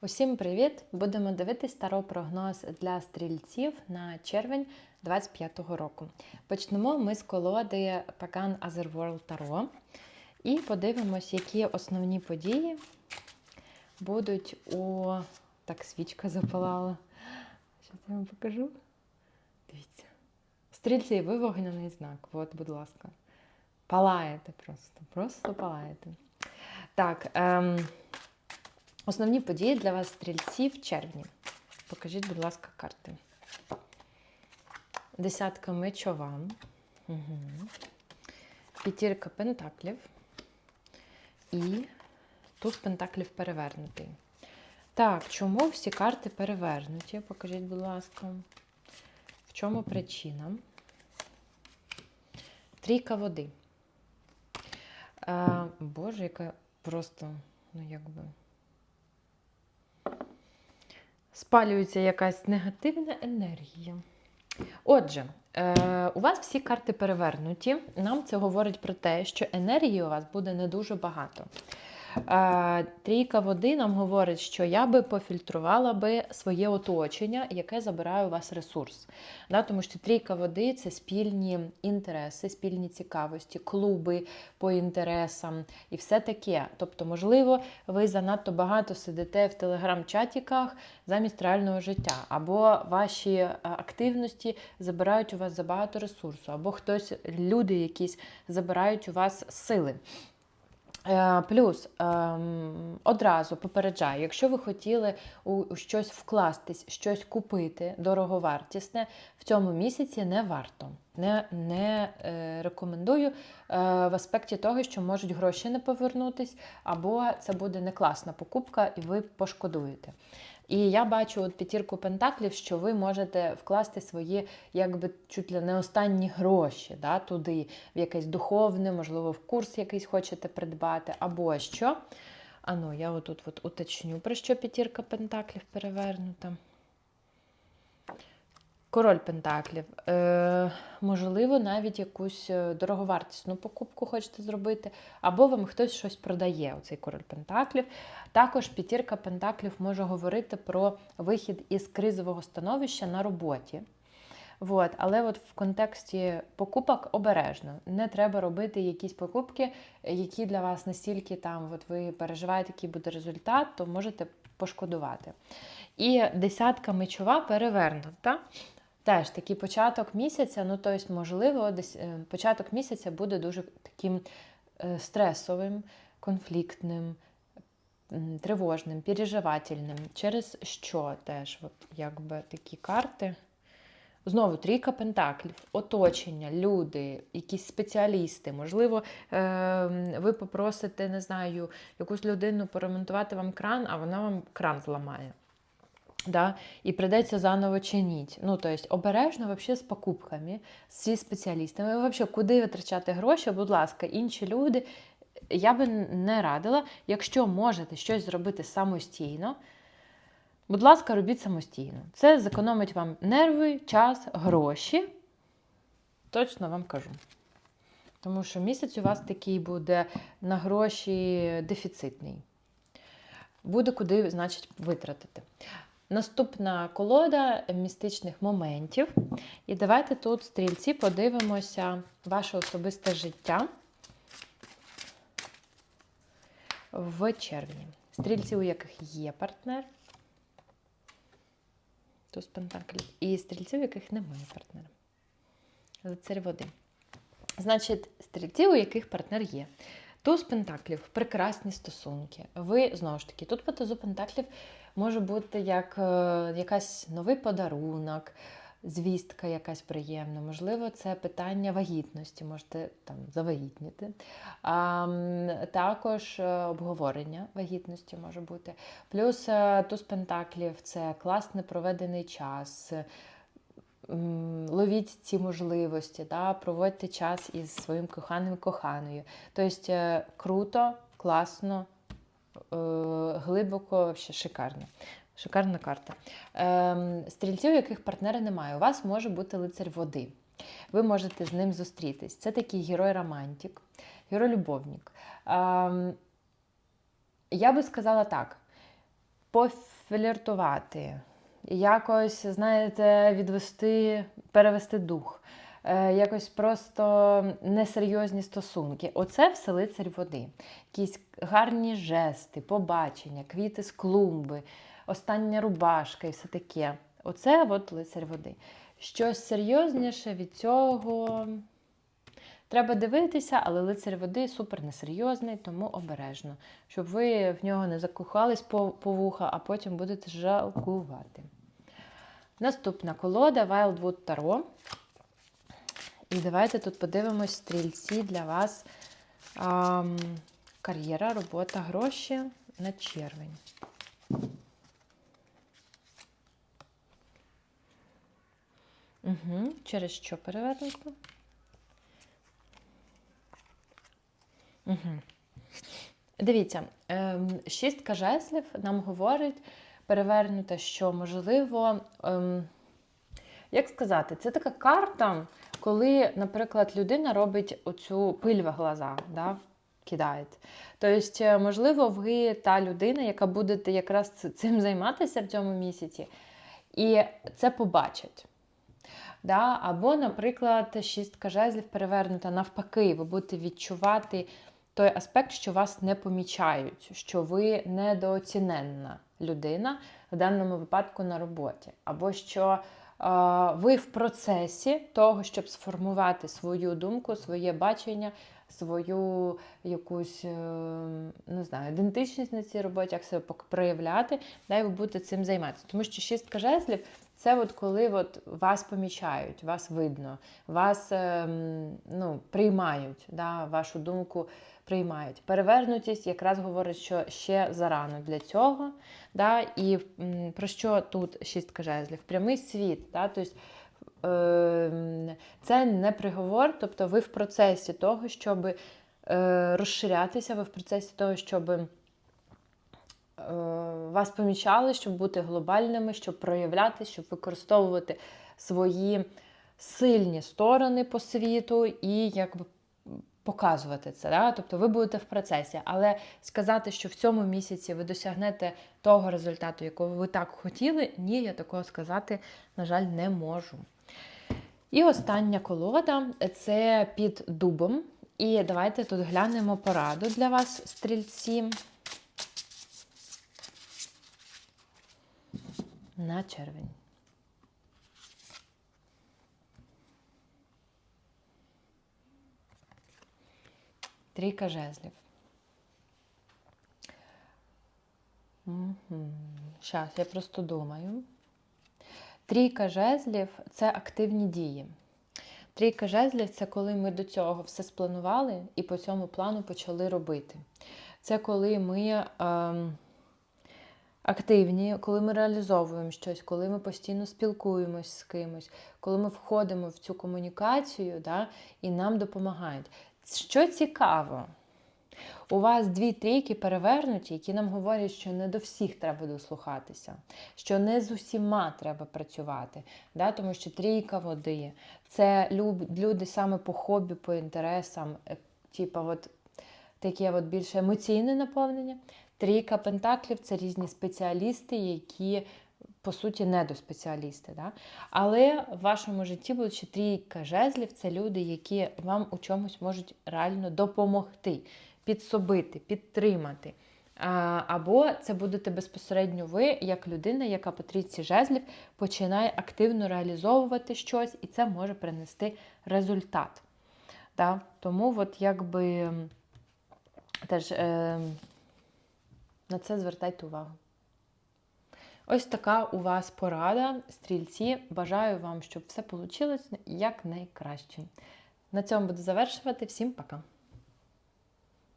Усім привіт! Будемо дивитись старопрогноз для стрільців на червень 25-го року. Почнемо ми з колоди Pagan Otherworld Tarot і подивимось, які основні події будуть у. Так, свічка запалала. Зараз я вам покажу. Дивіться. Стрільці, ви вогняний знак. От, будь ласка. Палаєте просто. Просто палаєте. Так. Ем... Основні події для вас, стрільці, в червні. Покажіть, будь ласка, карти. Десятка мечова. Угу. П'ятірка пентаклів. І туз пентаклів перевернутий. Так, чому всі карти перевернуті? Покажіть, будь ласка. В чому причина? Трійка води. А, Боже, яка просто, ну якби спалюється якась негативна енергія. Отже, е, у вас всі карти перевернуті. Нам це говорить про те, що енергії у вас буде не дуже багато. Трійка води нам говорить, що я би пофільтрувала би своє оточення, яке забирає у вас ресурс. Тому що трійка води це спільні інтереси, спільні цікавості, клуби по інтересам і все таке. Тобто, можливо, ви занадто багато сидите в телеграм-чатіках замість реального життя, або ваші е, активності забирають у вас забагато ресурсу, або хтось, люди якісь забирають у вас сили. Е, плюс ем, одразу попереджаю, якщо ви хотіли у щось вкластись, щось купити дороговартісне, в цьому місяці не варто. Не не е, рекомендую е, в аспекті того, що можуть гроші не повернутись, або це буде не класна покупка, і ви пошкодуєте. І я бачу от п'ятірку пентаклів, що ви можете вкласти свої, якби чуть ли не останні гроші да, туди, в якесь духовне, можливо, в курс якийсь хочете придбати, або що. А ну, я отут от уточню, про що п'ятірка пентаклів перевернута. Король Пентаклів. Е, Можливо, навіть якусь е, дороговартісну покупку хочете зробити, або вам хтось щось продає, оцей король Пентаклів. Також п'ятірка Пентаклів може говорити про вихід із кризового становища на роботі. От, але от в контексті покупок обережно. Не треба робити якісь покупки, які для вас настільки там, от ви переживаєте, який буде результат, то можете пошкодувати. І десятка мечова перевернута. Теж такий початок місяця, ну тобто, можливо, десь е, початок місяця буде дуже таким е, стресовим, конфліктним, тривожним, переживательним. Через що теж, от, якби такі карти. Знову трійка пентаклів, оточення, люди, якісь спеціалісти. Можливо, е, ви попросите, не знаю, якусь людину поремонтувати вам кран, а вона вам кран зламає да, і придеться заново чинити. Ну, тобто, обережно вообще з покупками, зі спеціалістами. Вообще, куди витрачати гроші, будь ласка, інші люди. Я би не радила, якщо можете щось зробити самостійно, будь ласка, робіть самостійно. Це зекономить вам нерви, час, гроші. Точно вам кажу. Тому що місяць у вас такий буде на гроші дефіцитний. Буде куди, значить, витратити. Наступна колода містичних моментів. І давайте тут, стрільці, подивимося ваше особисте життя в червні. Стрільці, у яких є партнер, туз пентаклів, і стрільці, у яких немає партнера. Лицарь води. Значить, стрільці, у яких партнер є. Туз пентаклів прекрасні стосунки. Ви, знову ж таки, тут по тузу пентаклів може бути як е, якась новий подарунок, звістка якась приємна. Можливо, це питання вагітності, можете там завагітніти. А, Також е, обговорення вагітності може бути. Плюс е, туз пентаклів це класний проведений час. Ловіть ці можливості, да, проводьте час із своїм коханим коханою. Тобто круто, класно, Е, глибоко, шикарно. Шикарна карта. Ем, стрільців, яких партнера немає, у вас може бути лицар води. Ви можете з ним зустрітись. Це такий герой-романтик, герой-любовник. Ем, я би сказала так: пофліртувати, якось, знаєте, відвести, перевести дух, е, якось просто несерйозні стосунки. Оце все лицарь води. Якісь гарні жести, побачення, квіти з клумби, остання рубашка і все таке. Оце от лицарь води. Щось серйозніше від цього. Треба дивитися, але лицар води супер несерйозний, тому обережно, щоб ви в нього не закохались по вуха, а потім будете жалкувати. Наступна колода Wildwood Tarot. І давайте тут подивимось стрільці для вас. Ам, кар'єра, робота, гроші на червень. Угу. Через що перевернуто? Угу. Дивіться, ем, шістка жезлів нам говорить перевернута, що можливо, ем, як сказати, це така карта, коли, наприклад, людина робить оцю пиль в глаза, да, кидає. Тобто, можливо, ви та людина, яка будете якраз цим займатися в цьому місяці, і це побачать. Да? Або, наприклад, шістка жезлів перевернута навпаки, ви будете відчувати той аспект, що вас не помічають, що ви недооціненна людина в даному випадку на роботі, або що е, ви в процесі того, щоб сформувати свою думку, своє бачення, свою якусь е, не знаю, ідентичність на цій роботі, як себе проявляти, да, і ви будете цим займатися. Тому що шістка жезлів це от коли от вас помічають, вас видно, вас ем, ну, приймають, да, вашу думку приймають. Перевернутість якраз говорить, що ще зарано для цього. Да, І про що тут шістка жезлів? Прямий світ. Да, тобто, Це не приговор, тобто ви в процесі того, щоб е, розширятися, ви в процесі того, щоб. Е, вас помічали, щоб бути глобальними, щоб проявляти, щоб використовувати свої сильні сторони по світу і якби показувати це. Да? Тобто ви будете в процесі. Але сказати, що в цьому місяці ви досягнете того результату, якого ви так хотіли, ні, я такого сказати, на жаль, не можу. І остання колода це під дубом. І давайте тут глянемо пораду для вас, стрільці. На червень. Трійка жезлів. Зараз, я просто думаю. Трійка жезлів це активні дії. Трійка жезлів це коли ми до цього все спланували і по цьому плану почали робити. Це коли ми е, активні, коли ми реалізовуємо щось, коли ми постійно спілкуємось з кимось, коли ми входимо в цю комунікацію да, і нам допомагають. Що цікаво, у вас дві трійки перевернуті, які нам говорять, що не до всіх треба дослухатися, що не з усіма треба працювати. Да? Тому що трійка води це люди саме по хобі, по інтересам, типу от таке от більше емоційне наповнення. Трійка пентаклів це різні спеціалісти, які по суті, недоспеціалісти. Да? Але в вашому житті будуть ще трійка жезлів це люди, які вам у чомусь можуть реально допомогти, підсобити, підтримати. Або це будете безпосередньо ви, як людина, яка по трійці жезлів починає активно реалізовувати щось, і це може принести результат. Да? Тому от якби теж е, на це звертайте увагу. Ось така у вас порада, стрільці. Бажаю вам, щоб все вийшло якнайкраще. На цьому буду завершувати. Всім пока!